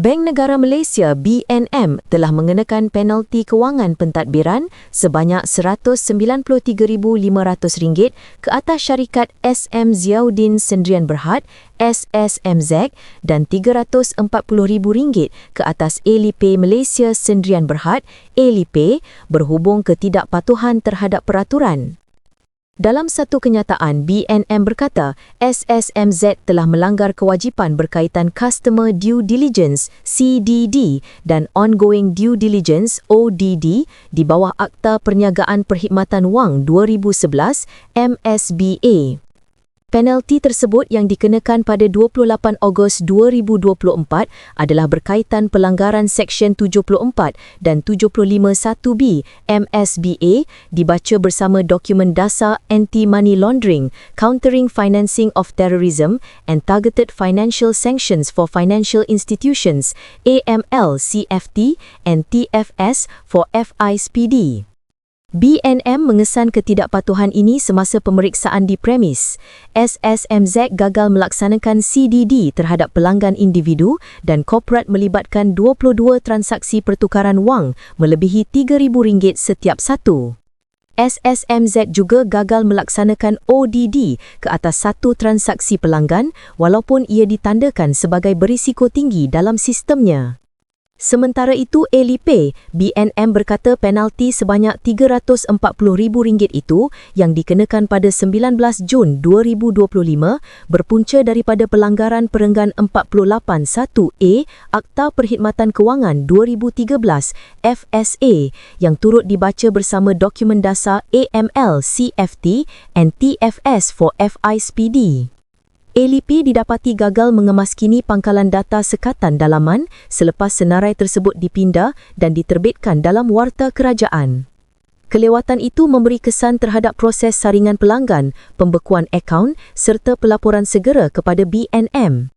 Bank Negara Malaysia BNM telah mengenakan penalti kewangan pentadbiran sebanyak RM193,500 ke atas syarikat SM Ziauddin Sendirian Berhad SSMZ dan RM340,000 ke atas Alipay Malaysia Sendirian Berhad Alipay berhubung ketidakpatuhan terhadap peraturan. Dalam satu kenyataan, BNM berkata SSMZ telah melanggar kewajipan berkaitan Customer Due Diligence CDD dan Ongoing Due Diligence ODD di bawah Akta Perniagaan Perkhidmatan Wang 2011 MSBA. Penalti tersebut yang dikenakan pada 28 Ogos 2024 adalah berkaitan pelanggaran Seksyen 74 dan 751B MSBA dibaca bersama dokumen dasar Anti-Money Laundering, Countering Financing of Terrorism and Targeted Financial Sanctions for Financial Institutions AML CFT and TFS for FISPD. BNM mengesan ketidakpatuhan ini semasa pemeriksaan di premis. SSMZ gagal melaksanakan CDD terhadap pelanggan individu dan korporat melibatkan 22 transaksi pertukaran wang melebihi RM3,000 setiap satu. SSMZ juga gagal melaksanakan ODD ke atas satu transaksi pelanggan walaupun ia ditandakan sebagai berisiko tinggi dalam sistemnya. Sementara itu, Alipay, BNM berkata penalti sebanyak RM340,000 itu yang dikenakan pada 19 Jun 2025 berpunca daripada pelanggaran perenggan 481A Akta Perkhidmatan Kewangan 2013 FSA yang turut dibaca bersama dokumen dasar AML CFT and TFS for FISPD. ALP didapati gagal mengemaskini pangkalan data sekatan dalaman selepas senarai tersebut dipindah dan diterbitkan dalam warta kerajaan. Kelewatan itu memberi kesan terhadap proses saringan pelanggan, pembekuan akaun serta pelaporan segera kepada BNM.